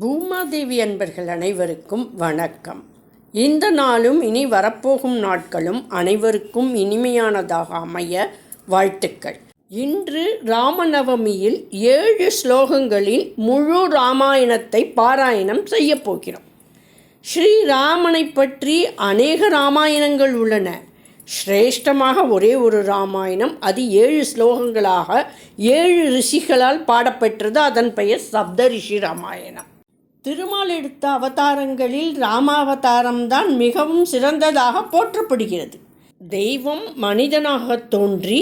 பூமாதேவி அன்பர்கள் அனைவருக்கும் வணக்கம். இந்த நாளும் இனி வரப்போகும் நாட்களும் அனைவருக்கும் இனிமையானதாக அமைய வாழ்த்துக்கள். இன்று ராமநவமியில் ஏழு ஸ்லோகங்களில் முழு ராமாயணத்தை பாராயணம் செய்யப் போகிறோம். ஸ்ரீராமனை பற்றி அநேக ராமாயணங்கள் உள்ளன. சிரேஷ்டமாக ஒரே ஒரு ராமாயணம் அது ஏழு ஸ்லோகங்களாக ஏழு ரிஷிகளால் பாடப்பெற்றது. அதன் பெயர் சப்த ரிஷி ராமாயணம். திருமால் எடுத்த அவதாரங்களில் ராமாவதாரம்தான் மிகவும் சிறந்ததாக போற்றப்படுகிறது. தெய்வம் மனிதனாக தோன்றி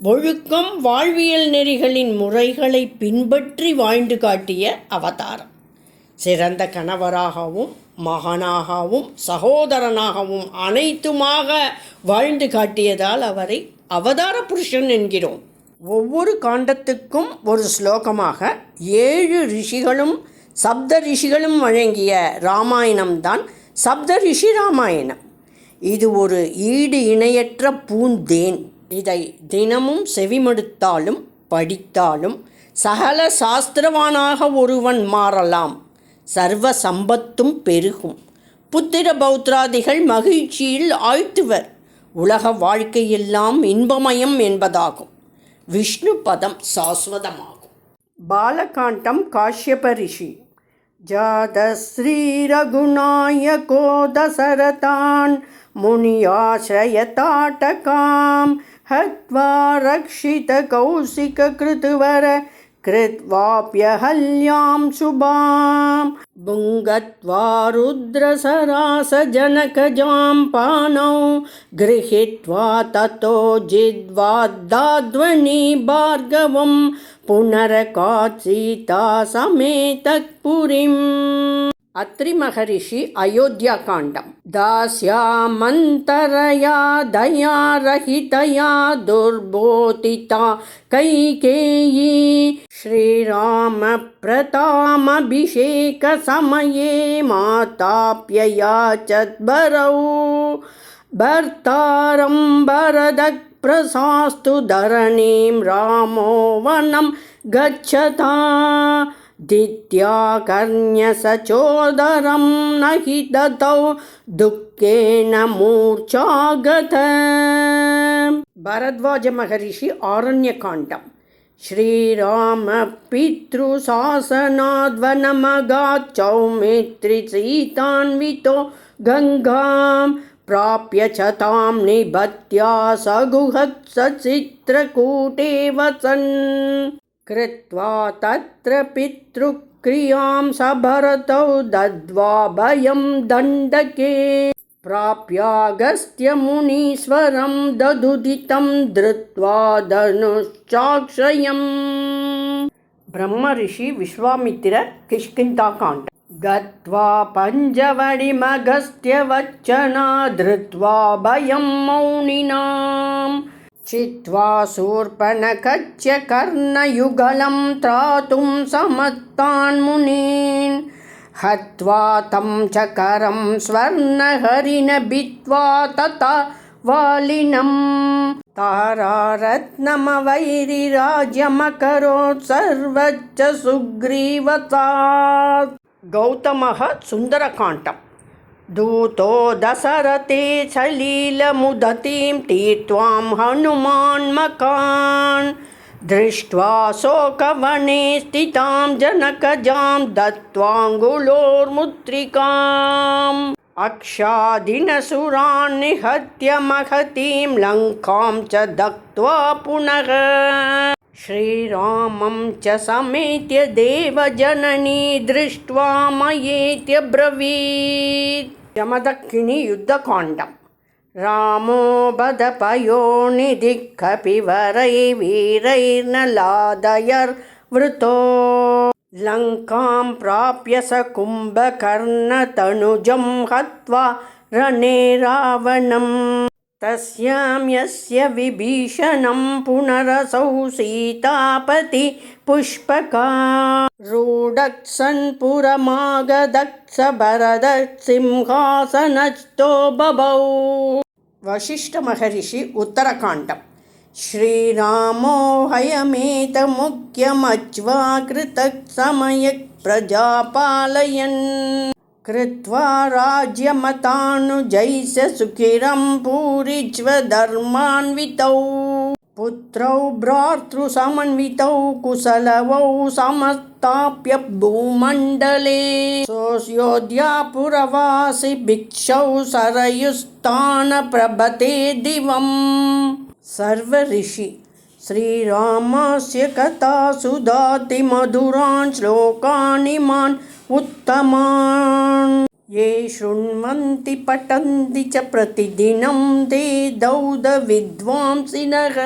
ஒழுக்கம் வாழ்வியல் நெறிகளின் முறைகளை பின்பற்றி வாழ்ந்து காட்டிய அவதாரம். சிறந்த கணவராகவும் மகனாகவும் சகோதரனாகவும் அனைத்துமாக வாழ்ந்து காட்டியதால் அவரை அவதார புருஷன் என்கிறோம். ஒவ்வொரு காண்டத்துக்கும் ஒரு ஸ்லோகமாக ஏழு ரிஷிகளும் சப்த ரிஷிகளும் வழங்கிய ராமாயணம்தான் சப்த ரிஷி ராமாயணம் இது ஒரு ஈடு இணையற்ற பூந்தேன். இதை தினமும் செவிமடுத்தாலும் படித்தாலும் சகல சாஸ்திரவானாக ஒருவன் மாறலாம். சர்வ சம்பத்தும் பெருகும். புத்திர பௌத்ராதிகள் மகிழ்ச்சியில் ஆழ்த்துவர். உலக வாழ்க்கையெல்லாம் இன்பமயம் என்பதாகும். விஷ்ணு பதம் சாஸ்வதமாகும். बालकाण्डं काश्यपरिषि जातश्रीरघुनायको दशरथान् मुनियाश्रयताटकां हत्वा रक्षितकौशिककृतवर कृत्वाप्यहल्यां शुभां भुङ्गत्वा रुद्रसरासजनकजां पानौ गृहीत्वा ततो जिद्वाद्दाध्वनि भार्गवं पुनरकात् सीता समेतः पुरीम् अत्रि महर्षि अयोध्याकाण्डं दास्यामन्तरया दयारहितया दुर्बोधिता कैकेयी श्रीरामप्रतामभिषेकसमये माताप्ययाचद्भरौ भर्तारं भरदः प्रशास्तु धरणीं रामो वनं गच्छता दित्याकर्ण्यसचोदरं न हि दतौ दुःखेन मूर्छागत। भरद्वाज महर्षि आरण्यकाण्डम्। श्रीराम पितृशासनाद्वनमगाच्चौमित्रिसीतान्वितो गङ्गां प्राप्य च तां निबत्या सगुहत्सचित्रकूटे वसन् कृत्वा तत्र पितृक्रियां स भरतौ दद्वा भयं दण्डके प्राप्यागस्त्यमुनीश्वरं ददुदितं धृत्वा धनुश्चाक्षयम् ब्रह्मऋषि विश्वामित्र किष्किन्ताकाण्ड गत्वा पञ्चवडिमगस्त्यवच्चना धृत्वा भयं मौनिनाम् चित्वा शूर्पणखच्च कर्णयुगलं त्रातुं समत्तान् मुनीन् हत्वा तं च करं भित्त्वा तथा वालिनं। तारारत्नमवैरिराज्यमकरोत् सर्वच्च सुग्रीवतात्। गौतमः सुन्दरकाण्डम् दूतो दशरथे सलीलमुदतीं तीर्त्वां हनुमान्मकान् दृष्ट्वा शोकवने स्थितां जनकजां दत्त्वाङ्गुलोर्मुद्रिकाम् अक्षादिनसुरान् निहत्य महतीं लङ्कां च दग्ध्वा पुनः श्रीरामं च समेत्य देवजननी दृष्ट्वा मयेत्य ब्रवीत् यमदक्किणि युद्धकाण्डम् रामो बदपयोनिधिः कपिवरै वीरैर्नलादयर्वृतो लङ्कां प्राप्य स कुम्भकर्णतनुजं हत्वा रणे रावणम् तस्यां यस्य विभीषणं पुनरसौ सीतापति पुष्पका। भरदसिंहासनस्थो बभौ। वसिष्ठमहर्षि उत्तरकाण्डम्। श्रीरामो हयमेतमुख्यमज्वा कृतः समयः प्रजापालयन् कृत्वा राज्यमतानुजैष सुखिरं पूरिज्वधर्मान्वितौ पुत्रौ भ्रातृसमन्वितौ कुशलवौ समस्ताप्य भूमण्डले। सोऽयोध्यापुरवासि भिक्षौ सरयुस्तान प्रभते दिवम्। सर्वऋषि श्रीरामस्य कथा सुधाति मधुरान् श्लोकानि मान् उत्तमान्। ये शृण्वन्ति पठन्ति च प्रतिदिनं ते दौद विद्वांसिनः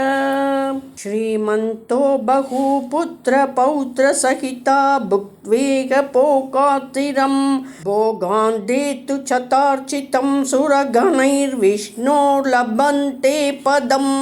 श्रीमन्तो बहुपुत्रपौत्रसहिता भुक्त्वेगपोकातिरं भोगान् देतु चतार्चितं सुरगणैर्विष्णो लभन्ते पदम्